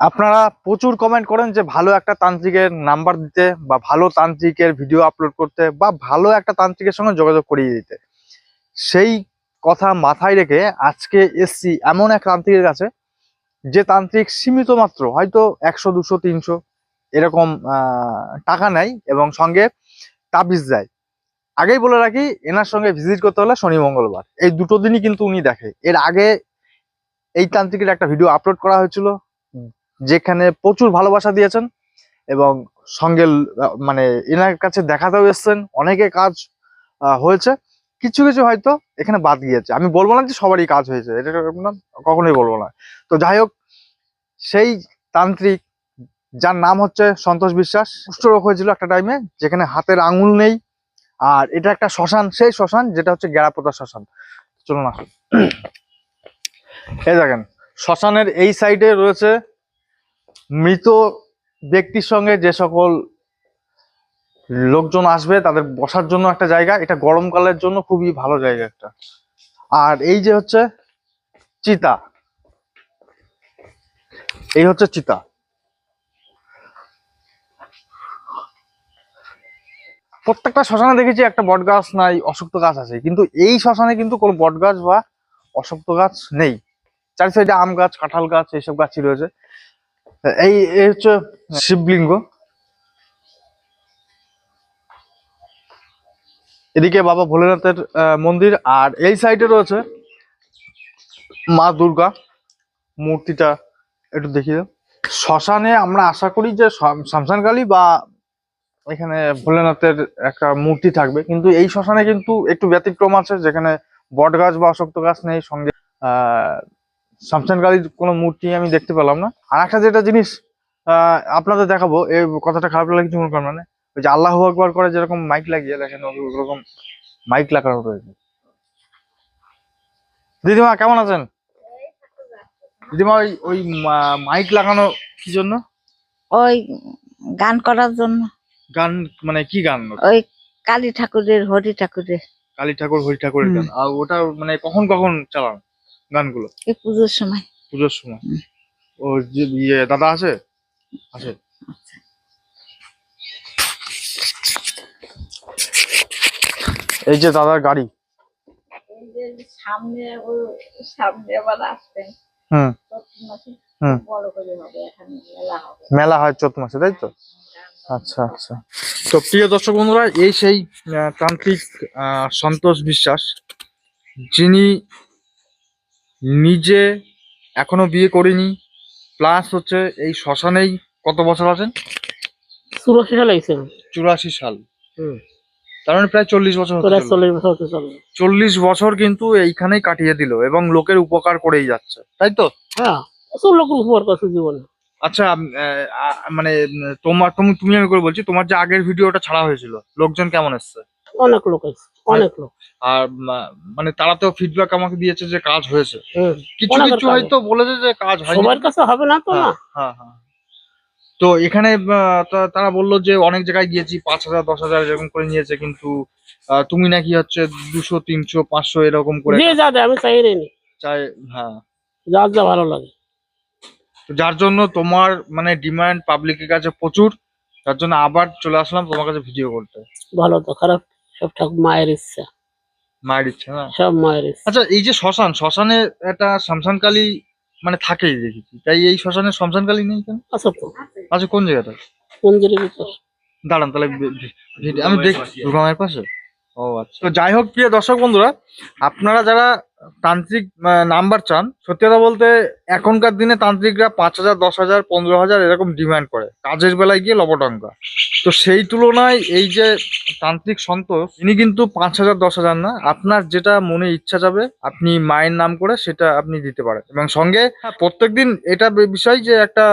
আপনারা প্রচুর কমেন্ট করেন যে ভালো একটা তান্ত্রিকের নাম্বার দিতে বা ভালো তান্ত্রিকের ভিডিও আপলোড করতে বা ভালো একটা তান্ত্রিকের সঙ্গে যোগাযোগ করিয়ে দিতে। সেই কথা মাথায় রেখে আজকে এসছি এমন এক তান্ত্রিকের কাছে, যে তান্ত্রিক সীমিত মাত্র, হয়তো একশো, দুশো, তিনশো এরকম টাকা নেয় এবং সঙ্গে তাবিজ দেয়। আগেই বলে রাখি, এনার সঙ্গে ভিজিট করতে হলে শনি, মঙ্গলবার। এই দুটো দিনই কিন্তু উনি দেখে। এর আগে এই তান্ত্রিকের একটা ভিডিও আপলোড করা হয়েছিল। যেখানে প্রচুর ভালোবাসা দিয়েছেন এবং সঙ্গে মানে এনার কাছে দেখাতেও এসছেন, অনেকে কাজ হয়েছে। কিছু কিছু হয়তো এখানে বাদ গিয়েছে। আমি বলব না যে সবারই কাজ হয়েছে, এটা কখনোই বলব না। তো যাই হোক, সেই তান্ত্রিক, যার নাম হচ্ছে সন্তোষ বিশ্বাস কুষ্ঠরোগ হয়েছিল একটা টাইমে যেখানে হাতের আঙুল নেই। আর এটা একটা শ্মশান, সেই শ্মশান যেটা হচ্ছে গেরাপোতা শ্মশান। চলুন আসুন। এই দেখেন, শ্মশানের এই সাইডে রয়েছে মৃত ব্যক্তির সঙ্গে যে সকল লোকজন আসবে, তাদের বসার জন্য একটা জায়গা। এটা গরমকালের জন্য খুবই ভালো জায়গা একটা। আর এই যে হচ্ছে চিতা। এই হচ্ছে চিতা। প্রত্যেকটা শ্মশানে দেখেছি একটা বট গাছ নাই, অশক্ত গাছ আছে। কিন্তু এই শ্মশানে কিন্তু কোনো বট গাছ বা অশক্ত গাছ নেই। চারি সাইডে আম গাছ, কাঁঠাল গাছ, এইসব গাছই রয়েছে। এই হচ্ছে শিবলিঙ্গ। এদিকে বাবা ভোলেনাথের মন্দির আর এই সাইডে রয়েছে মা দুর্গা। মূর্তিটা একটু দেখি শ্মশানে আমরা আশা করি যে শাম- শামসানকালী বা এখানে ভোলেনাথের একটা মূর্তি থাকবে। কিন্তু এই শ্মশানে কিন্তু একটু ব্যতিক্রম আছে যেখানে বট গাছ বা অশক্ত গাছ নেই সঙ্গে আহ শামসানকালীর কোনো মূর্তি আমি দেখতে পেলাম না। আর একটা যেটা জিনিস আপনাদের দেখাবো এই কথাটা খারাপ লাগলে কিছু মনে করবেন না। ওই যে আল্লাহ আকবার করে যেরকম মাইক লাগিয়ে দেখেন ওরকম মাইক লাগানো রয়েছে। দিদিমা কেমন আছেন? দিদিমা ওই ওই মাইক লাগানো কি জন্য? ওই গান করার জন্য। গান মানে কি গান? ওই কালী ঠাকুরের হরি ঠাকুরের। কালী ঠাকুর হরি ঠাকুরের। গান। আর ওটা মানে কখন কখন চালান? গানগুলো? এই পুজোর সময়। পুজোর সময়। ও যে ইয়ে দাদা আছে? আছে। এই যে দাদার গাড়ি। সামনে ও সামনে আবার আসবেন হুম। হুম। বড় করে হবে এখানে মেলা হবে। মেলা হয় চৈত মাসে তাই তো? আচ্ছা আচ্ছা। তো প্রিয় দর্শক বন্ধুরা এই সেই তান্ত্রিক আহ, সন্তোষ বিশ্বাস যিনি নিজে এখনও বিয়ে করিনি। প্লাস হচ্ছে এই শ্মশানেই কত বছর আছেন? চুরাশি সালে আইসেন চুরাশি সাল। হুম। তার মানে প্রায় চল্লিশ বছর। চল্লিশ বছর চল্লিশ বছর কিন্তু এইখানেই কাটিয়ে দিল এবং লোকের উপকার করেই যাচ্ছে। তাই তো? হ্যাঁ লোকের উপকার করছে জীবনে। আচ্ছা মানে তোমার তুমি তুমি আমি করে বলছি তোমার যে আগের ভিডিওটা ছাড়া হয়েছিল লোকজন কেমন এসছে? অনেক লোক আছে অনেক লোক। আর মানে তারা তো ফিডব্যাক আমাকে দিয়েছে যে কাজ হয়েছে। কিছু কিছু হয়তো বলেছে যে কাজ হয়নি। সবার কাছে হবে না তো না? হ্যাঁ, হ্যাঁ হ্যাঁ। তো এখানে তারা বলল যে অনেক জায়গায় গিয়েছি পাঁচ হাজার দশ হাজার এরকম করে নিয়েছে কিন্তু তুমি নাকি হচ্ছে দুশো তিনশো পাঁচশো এরকম করে যে যা আমি চাই নি। চাই হ্যাঁ। যার যা ভালো লাগে। তো যার জন্য তোমার মানে ডিমান্ড পাবলিকের কাছে প্রচুর তার জন্য আবার চলে আসলাম তোমার কাছে ভিডিও করতে। ভালো তো খারাপ সব ঠাকুর মায়ের ইচ্ছা। মায়ের ইচ্ছা না? সব মায়ের ইচ্ছা। আচ্ছা এই যে শ্মশান শ্মশানে একটা শ্মশানকালী মানে থাকেই দেখেছি তাই এই শ্মশানে কালী নেই কেন? আচ্ছা তো। আচ্ছা কোন জায়গাটা? মন্দিরের ভিতর। দাঁড়ান তাহলে আমি দেখি দুর্গা মায়ের পাশে? ও আচ্ছা। তো যাই হোক প্রিয় দর্শক বন্ধুরা আপনারা যারা তান্ত্রিক নাম্বার চান। সত্যি কথা বলতে এখনকার দিনে তান্ত্রিকরা পাঁচ হাজার দশ হাজার পনেরো হাজার এরকম ডিমান্ড করে। কাজের বেলায় গিয়ে লবটঙ্কা। তো সেই তুলনায় এই যে তান্ত্রিক সন্তোষ ইনি কিন্তু পাঁচ হাজার দশ হাজার না আপনার যেটা মনে ইচ্ছা যাবে আপনি মায়ের নাম করে সেটা আপনি দিতে পারেন। এবং সঙ্গে প্রত্যেক দিন এটা বিষয় যে একটা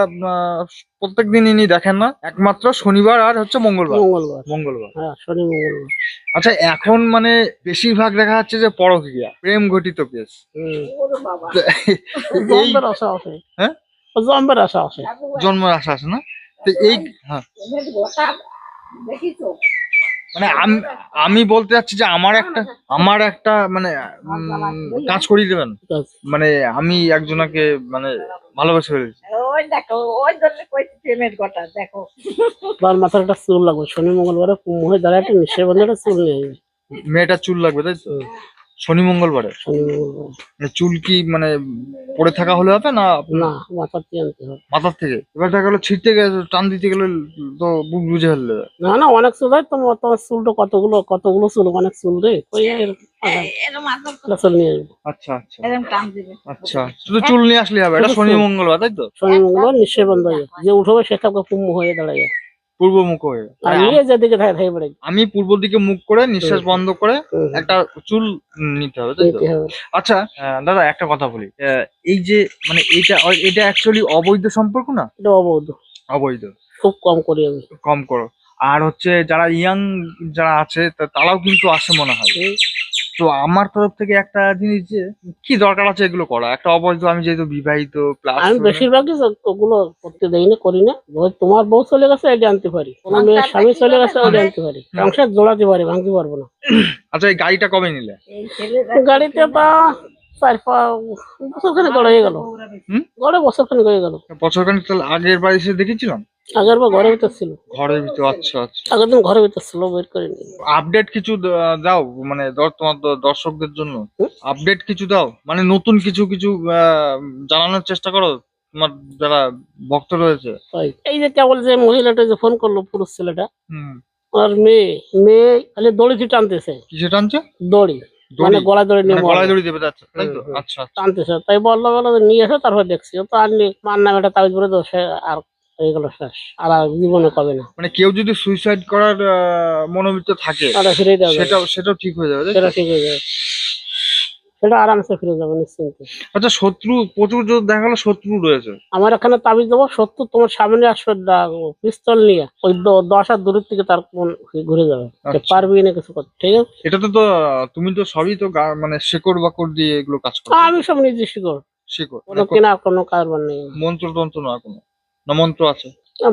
প্রত্যেক দিন ইনি দেখেন না একমাত্র শনিবার আর হচ্ছে মঙ্গলবার। মঙ্গলবার। মঙ্গলবার। হ্যাঁ শনি মঙ্গলবার। আচ্ছা এখন মানে বেশিরভাগ দেখা যাচ্ছে যে পরকীয়া প্রেম ঘটিত এই জম্বের আশা আছে। হ্যাঁ? ও আশা আছে। জন্মের আশা আছে না? তো এই হ্যাঁ। এদের গোটা দেখিছো? মানে আমি আমি বলতে চাচ্ছি যে আমার একটা আমার একটা মানে কাজ করিয়ে দেবেন। মানে আমি একজনাকে মানে ভালোবেসে ফেলেছি। তার মাথার একটা চুল লাগবে। শনি মঙ্গলবারে হয়ে দাঁড়ায় একটা নিশ্চয় একটা চুল নিয়ে যাবে মেয়েটার চুল লাগবে তাই তো? শনি মঙ্গলবারে? শনি মঙ্গলবার মানে চুল কি মানে পড়ে থাকা হলে হবে না? না মাথার আনতে হবে। মাথার থেকে? এবার দেখা গেলো ছিটতে গেলে টান দিতে গেলে তো বুক বুঝে ফেললে। না না অনেক চুল হয় তোমার তোমার চুলটা কতগুলো কতগুলো চুল অনেক চুল রে? একটা চুল নিয়ে আচ্ছা আচ্ছা। এরম টান দিবে। আচ্ছা শুধু চুল নিয়ে আসলে হবে এটা শনি মঙ্গলবার তাই তো? শনি মঙ্গলবার নিশ্চয় বন্ধ হয়ে যে উঠবে সে থাকবে কুম্ভ হয়ে দাঁড়ায় পূর্ব মুখ হয়ে যেদিকে থাকে থাকে বেড়ে আমি পূর্ব দিকে মুখ করে নিঃশ্বাস বন্ধ করে একটা চুল নিতে হবে তাই তো? আচ্ছা দাদা একটা কথা বলি। এই যে মানে এটা এটা অ্যাকচুয়ালি অবৈধ সম্পর্ক না? এটা অবৈধ। অবৈধ। খুব কম করি আমি। কম করো। আর হচ্ছে যারা ইয়াং যারা আছে তারাও কিন্তু আসে মনে হয়। তো আমার তরফ থেকে একটা জিনিস যে কি দরকার আছে এগুলো করা? একটা অবৈধ আমি যেহেতু বিবাহিত প্লাস আমি বেশিরভাগই ওগুলো করতে দেই না করি না। তোমার বউ চলে গেছে এটা আনতে পারি। তোমার মেয়ের স্বামী চলে গেছে ওটা আনতে পারি। সংসার জোড়াতে পারি ভাঙতে পারব না। আচ্ছা এই গাড়িটা কবে নিলে? গাড়িতে বা চার গড়ে হয়ে গেল। হুম? গড়ে বছর খানে হয়ে গেল। তাহলে আগের এসে দেখেছিলাম? আগের বার ঘরের ভিতর ছিল। ঘরের ভিতর আচ্ছা আচ্ছা। আগের দিন ঘরের ভিতর ছিল বের করে নি আপডেট কিছু দাও মানে তোমার দর্শকদের জন্য। আপডেট কিছু দাও মানে নতুন কিছু কিছু জানানোর চেষ্টা করো তোমার যারা ভক্ত রয়েছে। এই যে কেবল যে মহিলাটা যে ফোন করল পুরুষ ছেলেটা হুম। আর মেয়ে মেয়ে খালি দড়িতে টানতেছে কিসে টানছে? দড়ি দড়ি? মানে গলা নিয়ে মানে গলায় দড়ি দেবে আচ্ছা তাই তো। আচ্ছা আচ্ছা। টানতেছে তাই বলল বলো নিয়ে এসে তারপর দেখছি। ও তো আর মার নামে একটা তাবিজ করে দোষে আর হয়ে গেল শেষ। আর জীবনে কবে না। মানে কেউ যদি সুইসাইড করার মনোবৃত্ত থাকে সেটাও সেটাও ঠিক হয়ে যাবে সেটা ঠিক হয়ে যাবে। সেটা আরামসে ফিরে যাবে নিশ্চিন্তে। আচ্ছা শত্রু প্রচুর যদি দেখা গেলো শত্রু রয়েছে। আমার এখানে তাবিজ দেবো সত্য তোমার সামনে আসবে পিস্তল নিয়ে ওই দশ হাত দূরের থেকে তার কোন ঘুরে যাবে। আচ্ছা। পারবি না কিছু করতে ঠিক আছে? এটা তো তুমি তো সবই তো মানে শেকড় বাকড় দিয়ে এগুলো কাজ করো। আমি সব নিজে শিকড়। শেকড়। কোনো কিনা কোনো কারবার নেই। মন্ত্র তন্ত্র না কোনো। না মন্ত্র আছে।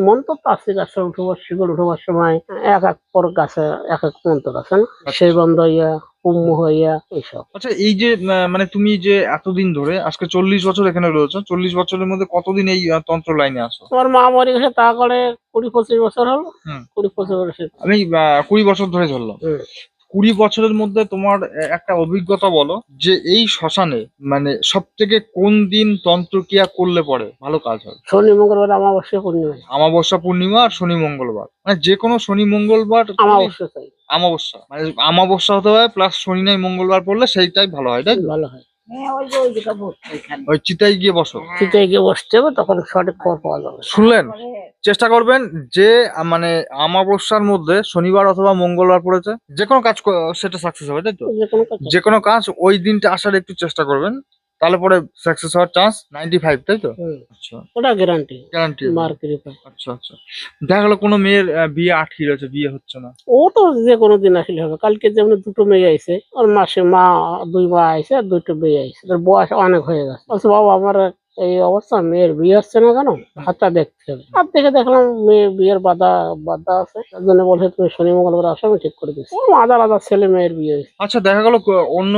মন্ত্র তো আছে গাছে উঠবার শিকড় উঠবার সময় এক এক পর গাছে এক এক মন্ত্র আছে না? সেই বন্ধ হইয়া কুম্ভ হইয়া এইসব। আচ্ছা এই যে মানে তুমি যে এতদিন ধরে আজকে চল্লিশ বছর এখানে রয়েছো চল্লিশ বছরের মধ্যে কতদিন এই তন্ত্র লাইনে আসো তোমার মা মরে গেছে তা করে কুড়ি পঁচিশ বছর হলো। কুড়ি পঁচিশ বছর। আমি কুড়ি বছর ধরে ধরলাম। কুড়ি বছরের মধ্যে তোমার একটা অভিজ্ঞতা বলো যে এই শ্মশানে মানে সব থেকে কোন দিন তন্ত্রক্রিয়া করলে পরে ভালো কাজ হয়? শনি মঙ্গলবার আমাবস্যা পূর্ণিমা। অমাবস্যা পূর্ণিমা আর শনি মঙ্গলবার। মানে যে কোনো শনি মঙ্গলবার অমাবস্যা চাই মানে অমাবস্যা হতে হয় প্লাস শনি নাই মঙ্গলবার পড়লে সেইটাই ভালো হয় তাই ভালো হয়। হ্যাঁ ওই চিতায় গিয়ে বসো। শীতে গিয়ে বসতে হবে তখন সঠিক খবর পাওয়া যাবে। শুনলেন? চেষ্টা করবেন যে মানে আমাবস্যার মধ্যে শনিবার অথবা মঙ্গলবার পড়েছে যে কোনো কাজ সেটা সাকসেস হবে তাই তো? যে কোনো কাজ। কাজ ওই দিনটা আসার একটু চেষ্টা করবেন তাহলে পরে সাকসেস হওয়ার চান্স নাইনটি ফাইভ তাই তো? আচ্ছা। ওটা গ্যারান্টি গ্যারান্টি আচ্ছা আচ্ছা। দেখা গেলো কোনো মেয়ের বিয়ে আটকে রয়েছে বিয়ে হচ্ছে না। ও তো যে কোনো দিন আসলে হবে। কালকে যেমন দুটো মেয়ে আইছে ওর মাসে মা দুই মা আইছে আর দুটো মেয়ে আইছে। ওর বয়স অনেক হয়ে গেছে। বাবা আমার এই অবস্থা মেয়ের বিয়ে হচ্ছে না কেন? হাতটা দেখতে হবে। হাত দেখে দেখলাম মেয়ে বিয়ের বাধা বাধা আছে। তার জন্য বলছে তুমি শনি মঙ্গলবার আসো আমি ঠিক করে দিচ্ছি। আলাদা আলাদা ছেলে মেয়ের বিয়ে হয়েছে। আচ্ছা দেখা গেলো অন্য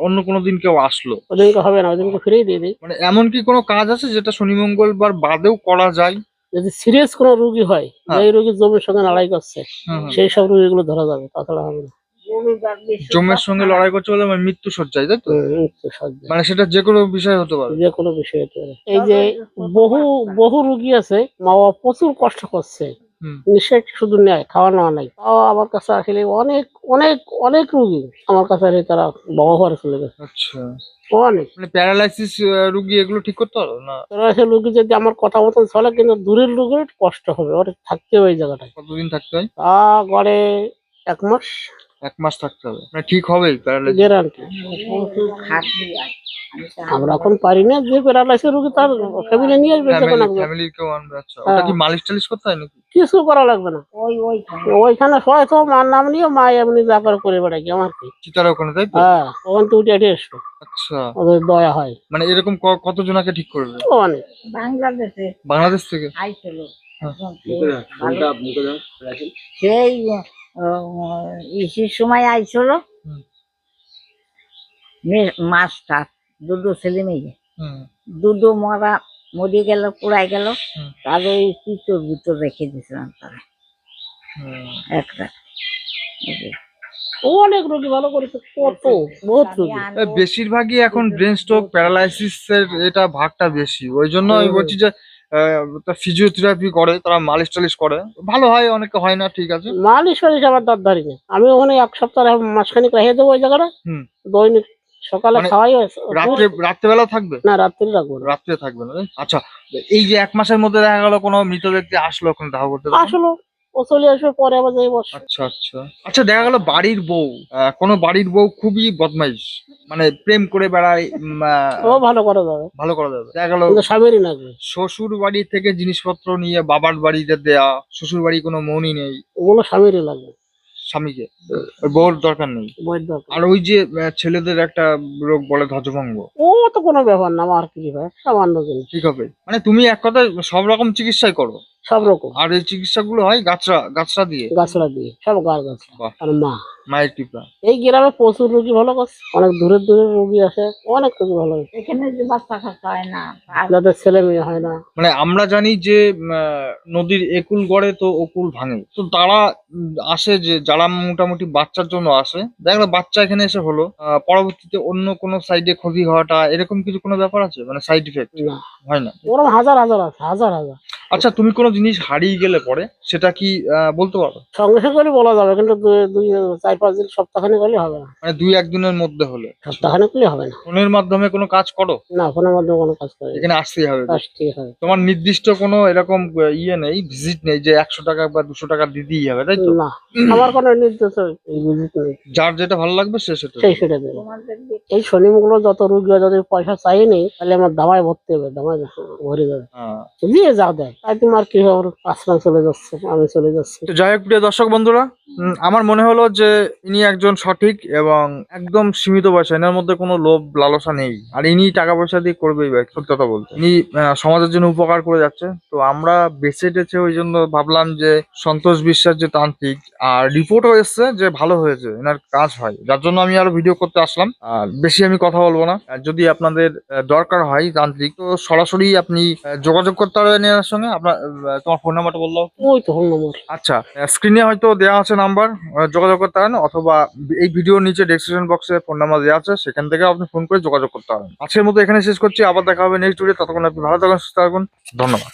অন্য কোনো দিন কেউ আসলো। ওদিনকে হবে না ওদিনকে ফিরেই দিয়ে দিই। মানে এমন কি কোনো কাজ আছে যেটা শনি মঙ্গলবার বাদেও করা যায়? যদি সিরিয়াস কোনো রুগী হয় হ্যাঁ। যে রুগী জমির সঙ্গে লড়াই করছে। সেই সব রুগীগুলো ধরা যাবে তাছাড়া হবে না। জমের সঙ্গে লড়াই করছে বলে মানে মৃত্যু সজ্জায় তাই তো? মানে সেটা যে কোনো বিষয় হতে পারে। যে কোনো বিষয় হতে পারে। এই যে বহু বহু রুগী আছে মা বাবা প্রচুর কষ্ট করছে। শুধু নেয় খাওয়া নেওয়া নাই। তাও আমার কাছে আসলে অনেক অনেক অনেক রুগী। আমার কাছে আসলে তারা বাবা ঘরে চলে গেছে আচ্ছা। অনেক। মানে প্যারালাইসিস রুগী এগুলো ঠিক করতে পারো না? তারা রুগী যদি আমার কথা মতন চলে কিন্তু দূরের রুগীর কষ্ট হবে। ওর থাকতে হবে ওই জায়গাটায়। কতদিন থাকতে হয়? তা গড়ে এক মাস। এক মাস থাকতে হবে। মানে ঠিক হবে প্যারালাইসিস গ্যারান্টি আমরা এখন পারি না যে প্যারালাইসিস রুগী তার ফ্যামিলি নিয়ে আসবে একজন। কেউ আনবে আচ্ছা। ওটা কি মালিশ টালিশ করতে হয় নাকি? কিছু করা লাগবে না। ওই ওইখানে। ওইখানে সবাই তো মার নাম নিয়ে মা এমনি যা করে বেড়াই কি আমার কি? চিতার ওখানে তাই তো? হ্যাঁ ওখান থেকে উঠে এসো আচ্ছা। ওদের দয়া হয়। মানে এরকম কতজনাকে ঠিক করবে? অনেক। বাংলাদেশে। বাংলাদেশ থেকে? আইছিল হ্যাঁ। সেই ইসির সময় আইছিল মাস্টার দুটো ছেলে মেয়ে। দুটো মরা মরে গেল পুড়াই গেল। তার ওই পিতর ভিতর রেখে দিয়েছিলাম তারা। হুম। একটা। ও অনেক রোগী ভালো করেছে কত বহুত রোগী। বেশিরভাগই এখন ব্রেন স্ট্রোক প্যারালাইসিস এর এটা ভাগটা বেশি। ওই জন্য আমি বলছি যে ফিজিওথেরাপি করে তারা মালিশ টালিশ করে। ভালো হয় অনেকে হয় না ঠিক আছে। মালিশ ফালিশ আমার দাঁত ধারি না আমি ওখানে এক সপ্তাহ মাসখানিক রেখে দেবো ওই জায়গাটা। হুম। দৈনিক সকালে মানে খাওয়াই রাত্রে রাত্রেবেলা থাকবে? না রাত্রে রাখব রাত্রে থাকবে না। আচ্ছা এই যে এক মাসের মধ্যে দেখা গেল কোনো মৃত ব্যক্তি আসলো ওখানে দেখা করতে? আসলো। ও চলে আসবে পরে আবার যাই বস। আচ্ছা আচ্ছা। আচ্ছা দেখা গেল বাড়ির বউ। আহ, কোনো বাড়ির বউ খুবই বদমাইশ। মানে প্রেম করে বেড়ায় উম, আহ, ও ভালো করা যাবে ভালো করা যাবে দেখা গেল কিন্তু স্বামীরই লাগবে শ্বশুর বাড়ি থেকে জিনিসপত্র নিয়ে বাবার বাড়িতে দেয়া শ্বশুর বাড়ি কোনো মনই নেই। ওগুলো স্বামীরই লাগবে স্বামীকে। বউর দরকার নেই। বইয়ের দরকার। আর ওই যে আহ, ছেলেদের একটা রোগ বলে ধ্বজভঙ্গ। ও তো কোনো ব্যাপার না আমার কি ভাই সামান্য জিনিস। ঠিক হবে মানে তুমি এক কথায় সব রকম চিকিৎসাই করো। সব রকম। আর এই চিকিৎসাগুলো হয় গাছরা গাছরা দিয়ে? গাছড়া দিয়ে সব গাছ গাছড়া। বাহ। আর মা। মায়ের টিপা এই গ্রামে প্রচুর রোগী ভালো করছে। অনেক দূরের দূরের রোগী আসে অনেক রোগী ভালো হয়েছে এখানে যে বাচ্চা কাচ্চা হয় না আর যাদের ছেলে মেয়ে হয় না। মানে আমরা জানি যে উম, আহ, নদীর একুল গড়ে তো অকুল ভাঙে। তো তারা উম, আসে যে যারা মোটামুটি বাচ্চার জন্য আসে। দেখা গেলো বাচ্চা এখানে এসে হলো। আহ, পরবর্তীতে অন্য কোনো সাইডে ক্ষতি হওয়াটা এরকম কিছু কোনো ব্যাপার আছে? মানে সাইড ইফেক্ট না। হয় না। ওরকম হাজার হাজার আছে হাজার হাজার। আচ্ছা তুমি কোনো জিনিস হারিয়ে গেলে পরে সেটা কি বলতে পারো? সঙ্গে সঙ্গে করে বলা যাবে কিন্তু দুই- চার পাঁচ দিন সপ্তাহখানে করলে হবে না। মানে দুই একদিনের মধ্যে হলে? সপ্তাহখানে করলে হবে না। ফোনের মাধ্যমে কোনো কাজ করো? না ফোনের মাধ্যমে কোনো কাজ করে এখানে আসতেই হবে। ঠিক আছে তোমার নির্দিষ্ট কোনো এরকম ইয়ে নেই ভিজিট নেই যে একশো টাকা বা দুশো টাকা দিতেই হবে তাই তো? না আমার কোনো নির্দিষ্ট visit নেই। যার যেটা ভালো লাগবে সে সেটা সেই সেটা দেবে। এই শনিমগুলো যত রুগী হয়, যদি পয়সা চাই নেই তাহলে আমার দামায় ভরতে হবে দামায় ভরে যাবে। হ্যাঁ। দিয়ে যা দেয় তাই তোমার কি খবর আসলাম চলে যাচ্ছে আমি চলে যাচ্ছি। তো যাই হোক প্রিয় দর্শক বন্ধুরা আমার মনে হলো যে ইনি একজন সঠিক এবং একদম সীমিত পয়সা এনার মধ্যে কোনো লোভ লালসা নেই। আর ইনি টাকা পয়সা দিয়ে করবেই বা সত্যি কথা বলতে। ইনি সমাজের জন্য উপকার করে যাচ্ছে। তো আমরা বেঁচে টেছে ওই জন্য ভাবলাম যে সন্তোষ বিশ্বাস যে তান্ত্রিক আর রিপোর্টও এসছে যে ভালো হয়েছে এনার কাজ হয়। যার জন্য আমি আরও ভিডিও করতে আসলাম। আর বেশি আমি কথা বলব না। যদি আপনাদের দরকার হয় তান্ত্রিক তো সরাসরি আপনি যোগাযোগ করতে পারবেন এনার সঙ্গে। আপনার তোমার ফোন নাম্বারটা বলল। ওই তো ফোন নম্বর আচ্ছা স্ক্রিনে হয়তো দেওয়া আছে নাম্বার যোগাযোগ করতে পারেন অথবা এই ভিডিওর নিচে ডেসক্রিপশন বক্সে ফোন নাম্বার দেওয়া আছে, সেখান থেকে আপনি ফোন করে যোগাযোগ করতে পারেন। আজকের মতো এখানে শেষ করছি, আবার দেখা হবে নেক্সট ভিডিও ততক্ষণ আপনি ভালো থাকুন, সুস্থ থাকুন, ধন্যবাদ।